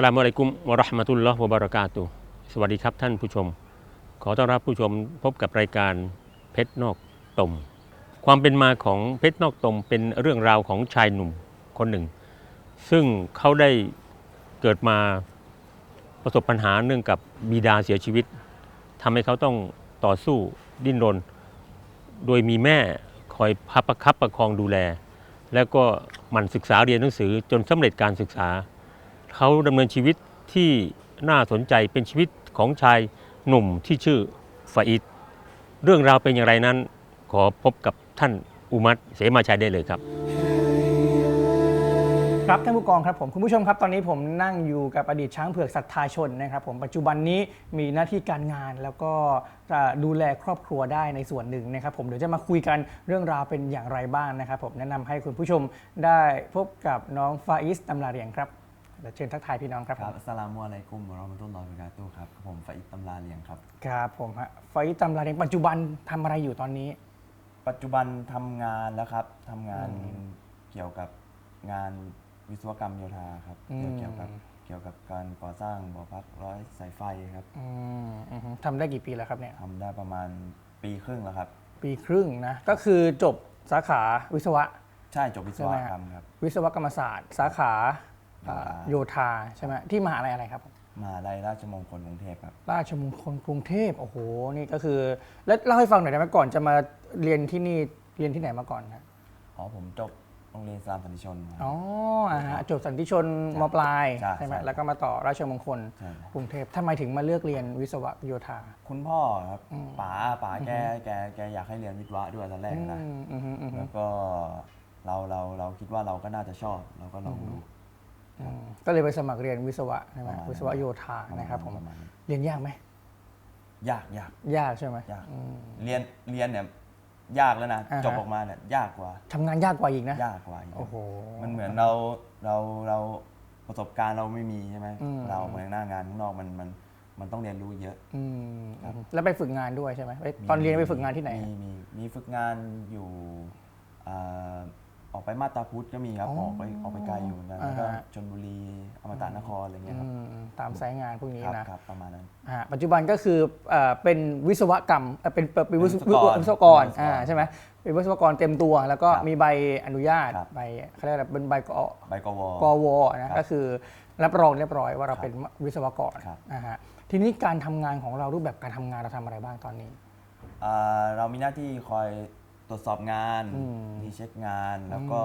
สลามอะลัยกุมวะราะห์มะตุลลอฮ์วะบะเรากาตุสวัสดีครับท่านผู้ชม ขอต้อนรับผู้ชมพบกับรายการเพชรนอกตม ความเป็นมาของเพชรนอกตมเป็นเรื่องราวของชายหนุ่มคนหนึ่ง ซึ่งเขาได้เกิดมาประสบปัญหาเนื่องกับบิดาเสียชีวิตทำให้เขาต้องต่อสู้ดิ้นรน โดยมีแม่คอยพับประคับประคองดูแล แล้วก็หมั่นศึกษาเรียนหนังสือจนสำเร็จการศึกษา เขาดำเนินชีวิตที่น่าสนใจเป็นชีวิตของชายหนุ่มที่ชื่อฟาอิดเรื่องราวเป็นอย่างไรนั้น ขอพบกับท่านอุมัตเสมาชัยได้เลยครับ ครับท่านผู้กองครับผมคุณผู้ชมครับตอนนี้ผมนั่งอยู่กับอดีตช้างเผือกศรัทธาชนนะครับ ผมปัจจุบันนี้มีหน้าที่การงานแล้วก็ดูแลครอบครัวได้ในส่วนหนึ่งนะครับ ผมเดี๋ยวจะมาคุยกันเรื่องราวเป็นอย่างไรบ้างนะครับ ผมแนะนำให้คุณผู้ชมได้พบกับน้องฟาอิสตำลาเรียงครับ เดี๋ยวเชิญทักทายพี่น้องครับคผรับมอัสสลามุอะลัยกุมวะเราะมะตุลลอฮิวะบะเราะกาตุฮ์ครับผมฟาอิดตำราเลียงครับ ครับผมฮะฟาอิสตำลาเรียงปัจจุบันทำอะไรอยู่ตอนนี้ ปัจจุบันทำงานแล้วครับทำงานอืมเกี่ยวกับงานวิศวกรรมโยธาครับอืม เกี่ยวกับเกี่ยวกับการก่อสร้างบ่อพักร้อยสายไฟครับอืมอือฮึทำได้กี่ปีแล้วครับเนี่ย ทำได้ประมาณปีครึ่งแล้วครับ ปีครึ่งนะ ก็คือจบสาขาวิศวะ ใช่จบวิศวกรรมครับ วิศวกรรมศาสตร์ สาขาอ่า โยธาใช่ไหมที่มหาลัยอะไรครับผมมหาลัยราชมงคลกรุงเทพครับ ราชมงคลกรุงเทพโอ้โหนี่ก็คือ แล้วเล่าให้ฟังหน่อยได้ไหมก่อนจะมาเรียนที่นี่เรียนที่ไหนมาก่อนครับอ๋อผมจบโรงเรียนสลามสันติชนครับ อ๋ออ่าฮะจบสันติชนมปลายใช่ใช่ไหมใช่แล้วก็มาต่อราชมงคลใช่ กรุงเทพทำไมถึงมาเลือกเรียนวิศวะโยธา คุณพ่อครับอืมป๋าป๋าแกแกแกอยากให้เรียนวิศวะด้วยตอนแรกนะอืมอืมอืมอืมแล้วก็เราเราเราคิดว่าเราก็น่าจะชอบ เราก็ลองดูอืม ก็เลยไปสมัครเรียนวิศวะใช่ไหมประมาณนั้นวิศวะโยธานะครับผมประมาณนั้นเรียนยากไหมยากยากยากใช่ไหมยากอืมเรียนเรียนเนี่ยยากแล้วนะอ่าฮะจบออกมาเนี่ยยากกว่าทำงานยากกว่าอีกนะ ยากกว่าอีกโอ้โหมันเหมือนเราเราเราประสบการณ์เราไม่มีใช่ไหมอืมเราเหมือนหน้างานข้างนอกมันมันมันต้องเรียนรู้เยอะอืมแล้วไปฝึกงานด้วยใช่ไหมไปตอนเรียนไปฝึกงานที่ไหนมีฮะมีมีฝึกงานอยู่ อ่าออกไปมาตาพุธก็มีครับอ๋อออกไปออกไปไกลอยู่เหมือนกันแล้วก็อ่าฮะ ชนบุรีอมตะนครอะไรเงี้ยครับอืมตามสายงานพวกนี้ครับนะ ครับประมาณนั้น อ่าปัจจุบันก็คือเอ่อเป็นวิศวกรรมเอ่อเป็นเป็นเป็นวิศวเป็นวิศวกรวิศวกรเป็นวิศวกรอ่าใช่ไหมเป็นวิศวกรเต็มตัว แล้วก็ครับมีใบอนุญาตครับ ใบเขาเรียกอะไรเป็นใบกใบกว กวนะครับก็คือรับรองเรียบร้อยว่าเราเป็นวิศวกรครับ นะฮะทีนี้การทำงานของเรารูปแบบการทำงานเราทำอะไรบ้างตอนนี้ อ่าเรามีหน้าที่คอย ตรวจสอบงาน อืมรีเช็คงาน แล้วก็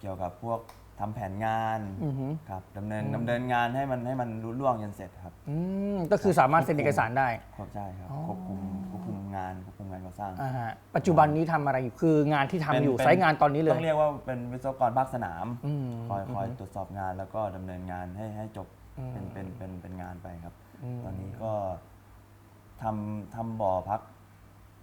เกี่ยวกับพวกทำแผนงานอือฮึครับดำเนินดำเนินงานให้มันให้มันรุ่ล่วงจนเสร็จครับอืมก็คือสามารถเซ็นเอกสารได้ครับใช่ครับอ๋อควบคุมควบคุมงานควบคุมงานก่อสร้าง อ่าฮะปัจจุบันนี้ทำอะไรอยู่คืองานที่ทำอยู่เป็ไซต์งานตอนนี้เลต้อยงเรียกว่าเป็นวิศวกรภาคสนาม อืมคอยคอยตรวจสอบงานแล้วก็ดำเนินงานให้ให้จบอืมเป็นเป็นเป็นเป็นงานไปครับอืมตอนนี้ก็ทำทำบ่อพัก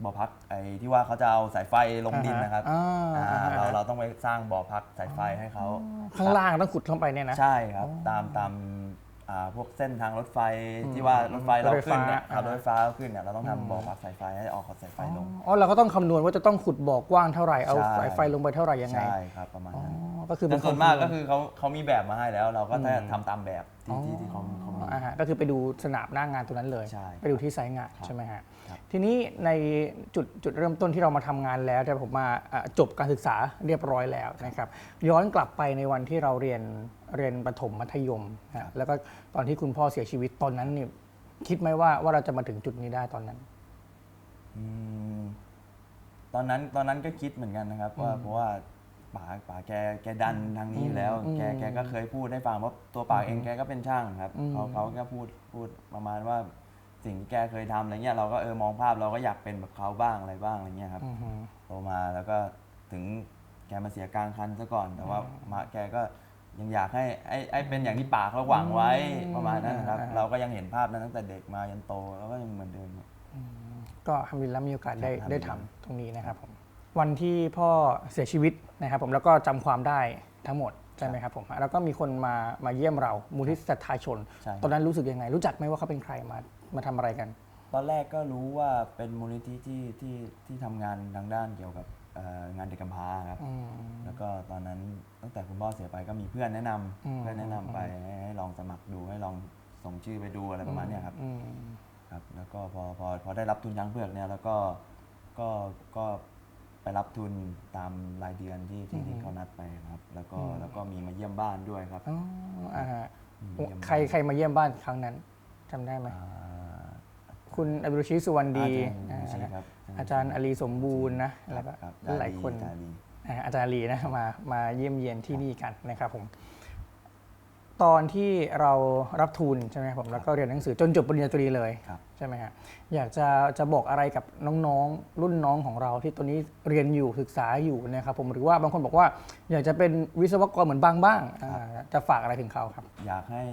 บ่อพักไอ้ที่ว่าเขาจะเอาสายไฟลงดินนะครับอ่าอ่าอ่าเราเราต้องไปสร้างบ่อพักสายไฟให้เขาข้างล่างต้องขุดเข้าไปเนี่ยนะ ใช่ครับ ตามตามอ่าพวกเส้นทางรถไฟที่ว่ารถไฟเรารถไฟขึ้นเนี่ยฟ้าขับรถไฟฟ้าขึ้นเนี่ยเราต้องทำบ่อพักสายไฟให้ออกขอดสายไฟลง อ๋อเราก็ต้องคำนวณว่าจะต้องขุดบ่อกว้างเท่าไหร่เอาใช่ สายไฟลงไปเท่าไหร่ยังไงใช่ครับประมาณอ๋อนั้น ก็คือแต่เป็นส่วนมากคำวณก็คือเขาเขามีแบบมาให้แล้ว เราก็แค่อืมทำตามแบบที่ที่ที่เขาเขามี อ่าฮะก็คือไปดูสนามหน้างานตรงนั้นเลย ใช่ไปดูที่ไซต์งานครับใช่ไหมฮะครับ ทีนี้ในจุดจุดเริ่มต้นที่เรามาทำงานแล้วแต่ผมมาอะจบการศึกษาเรียบร้อยแล้วนะครับ ย้อนกลับไปในวันที่เราเรียนเรียนประถมมัธยมนะแล้วก็ตอนที่คุณพ่อเสียชีวิตตอนนั้นนี่คิดไหมว่าว่าเราจะมาถึงจุดนี้ได้ตอนนั้น อืมตอนนั้นตอนนั้นก็คิดเหมือนกันนะครับว่าเพราะว่า ป๋าป๋าแกแกดันทางนี้อยู่แล้วอืมแกแกก็เคยพูดให้ฟังว่าตัวป๋าเองแกก็เป็นช่างครับอืมเขาเขาก็พูดพูดประมาณว่าสิ่งที่แกเคยทำอะไรเงี้ยเราก็เออมองภาพเราก็อยากเป็นแบบเขาบ้างอะไรบ้างอะไรเงี้ยครับอือฮึโตมาแล้วก็ถึงแกมาเสียกลางคันซะก่อน แต่ว่ามาแกก็ยังอยากให้ไอ้ไอ้เป็นอย่างที่ปากเขาหวังไว้ประมาณนั้นนะครับ เราก็ยังเห็นภาพนั้นตั้งแต่เด็กมายันโตแล้วก็ยังเหมือนเดิมก็ทำวิลแล้วมีโอกาสได้ครับได้ทำตรงนี้นะครับผม วันที่พ่อเสียชีวิตนะครับผมแล้วก็จำความได้ทั้งหมดใช่ไหมครับผมแล้วก็มีคนมามาเยี่ยมเรามูลที่ศรัทธาชนใช่ตอนนั้นรู้สึกยังไง รู้จักไหมว่าเขาเป็นใครมามาทำอะไรกัน ตอนแรกก็รู้ว่าเป็นมูลนิธิที่ที่ที่ทำงานทางด้านเกี่ยวกับเอ่องานเด็กกำพร้าครับอืมแล้วก็ตอนนั้นตั้งแต่คุณพ่อเสียไปก็มีเพื่อนแนะนำอืมเพื่อนแนะนำไปให้ให้ลองสมัครดูให้ลองส่งชื่อไปดูอะไรประมาณเนี้ยครับอืมครับ แล้วก็พอพอพอได้รับทุนช้างเผือกเนี่ยแล้วก็ก็ก็ ไปรับทุนตามรายเดือนที่ที่ที่เขานัดไปครับ แล้วก็แล้วก็มีมาเยี่ยมบ้านด้วยครับอ๋ออ่าฮะมีมาเยี่ยมใครบ้านใครมาเยี่ยมบ้านครั้งนั้นจำได้ไหมอ่าคุณอับดุลชีสุวรรณดีอาจารย์อ่าใช่ครับอาจารย์อาลีสมบูรณ์นะคแล้รัวบก็ครับหลายคนดาลีอ่าอาจารย์อาลีนะมามาเยี่ยมเยียนที่นี่กันนะครับผม ตอนที่เรารับทุนใช่ไหมครับผมแล้วก็เรียนหนังสือจนจบปริญญาตรีเลยครับใช่ไหมฮะอยากจะจะบอกอะไรกับน้องๆ รุ่นน้องของเราที่ตอนนี้เรียนอยู่ศึกษาอยู่นะครับผมหรือว่าบางคนบอกว่า อยากจะเป็นวิศวกรเหมือนบางบ้างอ่าจะฝากอะไรถึงเขาครับ อยากให้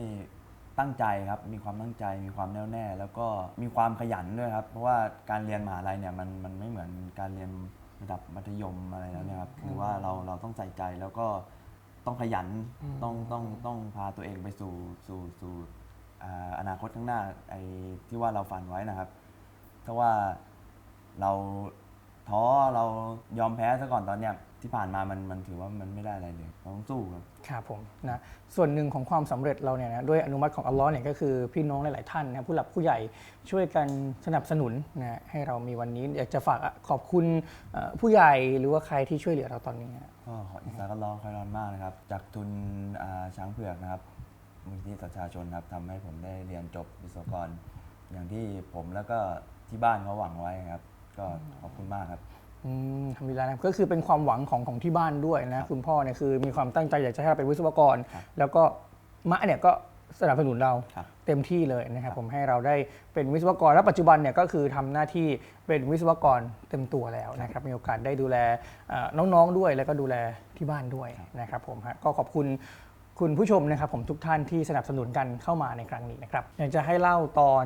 ตั้งใจครับมีความตั้งใจมีความแน่วแน่ แล้วก็มีความขยันด้วยครับ เพราะว่าการเรียนมหาลัยเนี่ยมันมันไม่เหมือนการเรียนระดับมัธยมอะไรแล้วเนี่ยครับคือว่าเราเราต้องใส่ใจแล้วก็ ต้องขยันต้องต้องต้องพาตัวเองไปสู่สู่สู่อ่าอนาคตข้างหน้าไอ้ที่ว่าเราฝันไว้นะครับ ถ้าว่าเราท้อเรายอมแพ้ซะก่อนตอนเนี้ย ที่ผ่านมามันมันถือว่ามันไม่ได้อะไรเลยเราต้องสู้ครับครับผมนะส่วนหนึ่งของความสำเร็จเราเนี่ยนะด้วยอนุมัติของอัลลอฮ์เนี่ยก็คือพี่น้องหลาย ๆ ท่านนะผู้หลักผู้ใหญ่ช่วยกันสนับสนุนนะให้เรามีวันนี้อยากจะฝากขอบคุณเอ่อผู้ใหญ่หรือว่าใครที่ช่วยเหลือเราตอนนี้นะก็ขออิสาก็รอคอยรอนมากนะครับ จากทุนอ่าช้างเผือกนะครับมูลที่ประชาชนครับทำให้ผมได้เรียนจบวิศวกร อย่างที่ผมแล้วก็ที่บ้านเขาหวังไว้ครับ ก็ขอบคุณมากครับ อืมทำดีแล้วนะก็คือเป็นความหวังของของที่บ้านด้วยนะคุณพ่อเนี่ยคือมีความตั้งใจอยากจะให้เราเป็นวิศวกรครับแล้วก็มะเนี่ยก็สนับสนุนเราครับเต็มที่เลยนะครับผมให้เราได้เป็นวิศวกรและปัจจุบันเนี่ยก็คือทำหน้าที่เป็นวิศวกรเต็มตัวแล้วนะครับมีโอกาสได้ดูแลเอ่อน้องๆด้วยแล้วก็ดูแลที่บ้านด้วยนะครับผมฮะก็ขอบคุณคุณผู้ชมนะครับผมทุกท่านที่สนับสนุนกันเข้ามาในครั้งนี้นะครับอยากจะให้เล่าตอน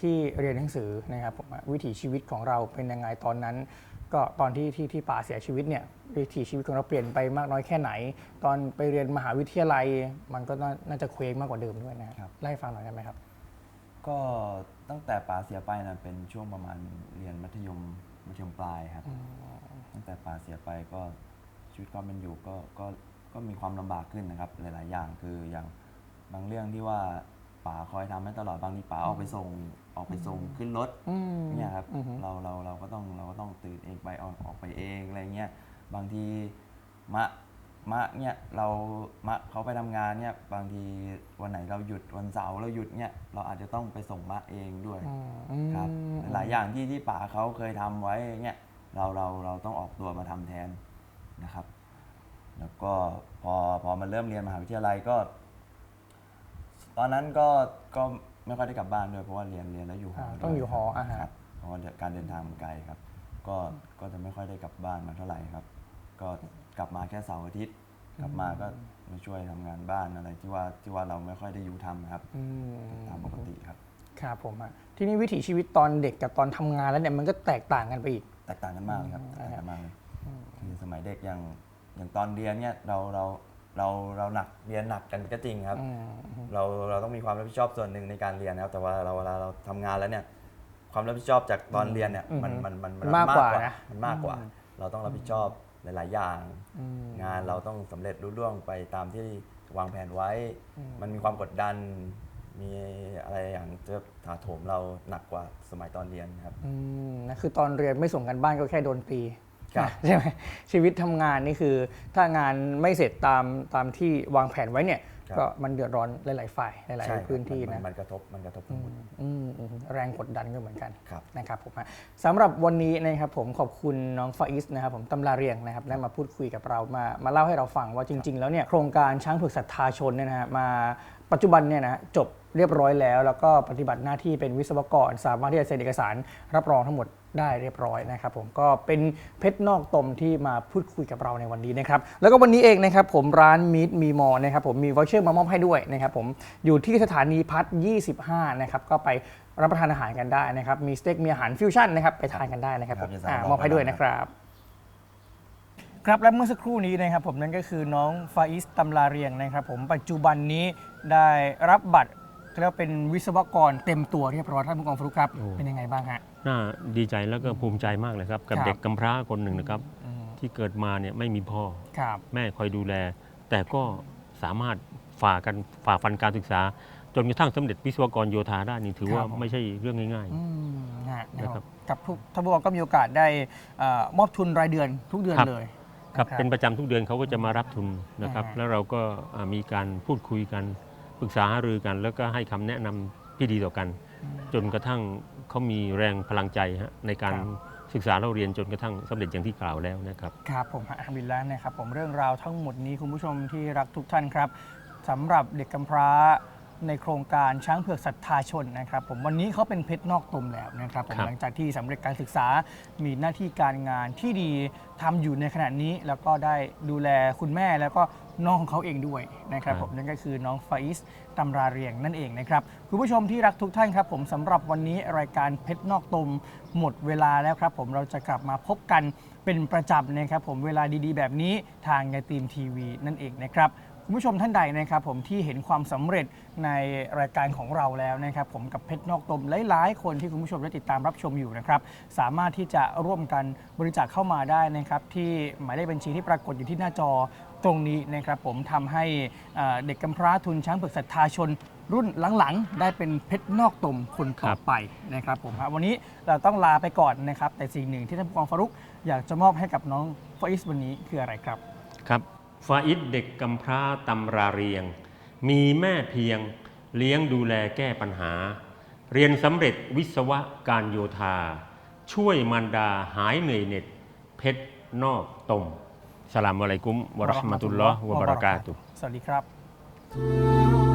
ที่เรียนหนังสือนะครับผมว่าวิถีชีวิตของเราเป็นยังไงตอนนั้น ก็ตอนที่ที่ที่ป่าเสียชีวิตเนี่ยวิถีชีวิตของเราเปลี่ยนไปมากน้อยแค่ไหน ตอนไปเรียนมหาวิทยาลัย มันก็น่าน่าจะเคว้งมากกว่าเดิมด้วยนะครับไล่าให้ฟังหน่อยได้ไหมครับ ก็ตั้งแต่ป๋าเสียไปนะเป็นช่วงประมาณเรียนมัธยมมัธยมปลายครับ ตั้งแต่ป๋าเสียไปก็ชีวิตความเป็นอยู่ก็ก็ก็มีความลำบากขึ้นนะครับ หลาย ๆ อย่างคืออย่างบางเรื่องที่ว่า ป๋าคอยทำให้ตลอดบางทีป๋าออกไปส่งออกไปส่งขึ้นรถอืมเนี่ยครับอือฮึ เราเราเราก็ต้องเราก็ต้องตื่นเองไปออกออกไปเองอะไรเงี้ยบางทีมะมะเนี่ยเรามะเขาไปทำงานเนี่ยบางทีวันไหนเราหยุดวันเสาร์เราหยุดเนี่ยเราอาจจะต้องไปส่งมะเองด้วย อืม ครับอืมหลายอย่างที่ที่ป๋าเขาเคยทำไว้เนี่ยเราเราเราต้องออกตัวมาทำแทนนะครับ แล้วก็พอพอมาเริ่มเรียนมหาวิทยาลัยก็ ตอนนั้นก็ก็ไม่ค่อยได้กลับบ้านด้วยเพราะว่าเรียนเรียนแล้วอยู่หออ่าด้วยต้องอยู่หออ่าฮะ ครับเพราะว่าการเดินทางมันไกลครับ ก็ก็จะไม่ค่อยได้กลับบ้านมาเท่าไหร่ครับ ก็กลับมาแค่เสาร์อาทิตย์ กลับมาก็มาช่วยทำงานบ้านอะไรที่ว่าที่ว่าเราไม่ค่อยได้อยู่ทำครับ อืม ตามปกติครับ ครับผมฮะทีนี้วิถีชีวิตตอนเด็กกับตอนทำงานแล้วเนี่ยมันก็แตกต่างกันไปอีก แตกต่างกันมากเลยครับอืมแตกต่างกันมากเลยคือสมัยเด็กอย่างอย่างตอนเรียนเนี่ยเราเรา เราเราหนักเรียนหนักกันก็จริงครับอืมเราเราต้องมีความรับผิดชอบส่วนหนึ่งในการเรียนนะครับ แต่ว่าเราเวลาเราทำงานแล้วเนี่ย ความรับผิดชอบจากตอนเรียนเนี่ยมันมันมันมันมากกว่านะ มันมากกว่า เราต้องรับผิดชอบหลาย ๆ อย่าง อืม งานเราต้องสำเร็จรุ่ล่วงไปตามที่วางแผนไว้ มันมีความกดดัน มีอะไรอย่างจะถาโถมเราหนักกว่าสมัยตอนเรียนครับ อืมนะคือตอนเรียนไม่ส่งกันบ้านก็แค่โดนตีครับนะ ใช่ไหมชีวิตทำงานนี่คือ ถ้างานไม่เสร็จตามตามที่วางแผนไว้เนี่ยครับก็มันเดือดร้อนหลาย ๆ ฝ่ายหลายใช่ครับๆพื้นที่มันะมันกระทบมันกระทบทั้งหมดอืมอืมแรงกดดันก็เหมือนกันครับนะครับผมฮะสำหรับวันนี้นะครับผมขอบคุณน้องฟาอิสนะครับผมตำราเรียงนะครับได้มาพูดคุยกับเรามามาเล่าให้เราฟังว่าจริง ๆ แล้วเนี่ยโครงการช้างเผือกศรัทธาชนเนี่ยนะฮะมาปัจจุบันเนี่ยนะจบ เรียบร้อยแล้ว แล้วก็ปฏิบัติหน้าที่เป็นวิศวกร สามารถที่จะเซ็นเอกสารรับรองทั้งหมดได้เรียบร้อยนะครับผมก็เป็นเพชรนอกตมที่มาพูดคุยกับเราในวันนี้นะครับแล้วก็วันนี้เองนะครับผมร้านมีดมีมอนะครับผมมีวอเชอร์มามอบให้ด้วยนะครับผมอยู่ที่สถานีพัฒน์25 นะครับก็ไปรับประทานอาหารกันได้นะครับมีสเต็กมีอาหารฟิวชั่นนะครับไปทานกันได้นะครับครับผมจะสั่งอ่าลองมอบให้ด้วยไปลองนะครับ ครับและเมื่อสักครู่นี้นะครับผมนั่นก็คือน้องฟาอิสตำลาเรียงนะครับผมปัจจุบันนี้ได้รับบัตร เรียกว่าเป็นวิศวกรเต็มตัวเรียบร้อยท่านผู้กองฟรุกครับ โอ้ เป็นยังไงบ้างฮะ น่าดีใจแล้วก็ภูมิใจมากเลยครับ กับครับ เด็กกำพร้าคนหนึ่งนะครับ อืมที่เกิดมาเนี่ยไม่มีพ่อ ครับ แม่คอยดูแล แต่ก็สามารถฝ่ากันฝ่าฟันการศึกษา จนกระทั่งสำเร็จวิศวกรโยธาได้นี่ถือว่าครับผม ไม่ใช่เรื่องง่าย อืมนะฮะนะครับกับทุกท่านผู้ว่าก็มีโอกาสได้เอ่อมอบทุนรายเดือนทุกเดือนครับ เลย ๆ ครับนะเป็นประจำทุกเดือนเขาก็จะมารับทุนนะครับ อ่าแล้วเราก็อ่ามีการพูดคุยกัน ปรึกษาหารือกัน แล้วก็ให้คำแนะนำที่ดีต่อกัน จนกระทั่งเขามีแรงพลังใจฮะในการครับ ศึกษาเราเรียนจนกระทั่งสำเร็จอย่างที่กล่าวแล้วนะครับ ครับผมอัลฮัมดุลิลละนะครับผมเรื่องราวทั้งหมดนี้คุณผู้ชมที่รักทุกท่านครับสำหรับเด็กกำพร้าในโครงการช้างเผือกศรัทธาชนนะครับ ผมวันนี้เขาเป็นเพชรนอกตมแล้วนะครับผมครับ หลังจากที่สำเร็จการศึกษามีหน้าที่การงานที่ดีทำอยู่ในขณะนี้ แล้วก็ได้ดูแลคุณแม่แล้วก็ น้องของเขาเองด้วยนะครับผมนั่นก็คือน้องฟาอิสตำราเรียงนั่นเองนะครับคุณผู้ชมที่รักทุกท่านครับผมสำหรับวันนี้รายการเพชรนอกตม หมดเวลาแล้วครับ ผมเราจะกลับมาพบกันเป็นประจำนะครับผมเวลาดีๆ แบบนี้ทางยาตีมทีวีนั่นเองนะครับ คุณผู้ชมท่านใดนะครับผมที่เห็นความสำเร็จในรายการของเราแล้วนะครับผมกับเพชรนอกตมหลายๆ คนที่คุณผู้ชมได้ติดตามรับชมอยู่นะครับสามารถที่จะร่วมกันบริจาคเข้ามาได้นะครับที่หมายเลขบัญชีที่ปรากฏอยู่ที่หน้าจอตรงนี้นะครับผมทำให้เอ่อเด็กกำพร้าทุนช้างเผือกศรัทธาชน รุ่นหลังๆ ได้เป็นเพชรนอกตมคนต่อไปนะครับผมครับวันนี้เราต้องลาไปก่อนนะครับแต่สิ่งหนึ่งที่ท่านผู้กองฟารุกอยากจะมอบให้กับน้องฟาอิสวันนี้คืออะไรครับ ครับ ฟาอิดเด็กกำพร้าตำราเรียง มีแม่เพียงเลี้ยงดูแลแก้ปัญหา เรียนสำเร็จวิศวะการโยธา ช่วยมันดาหายเหนื่อยเหน็ด เพชรนอกตมสลามอะลัยกุมวะราะห์มะตุลลอฮ์วะบะเราะกาตุสวัสดีครับ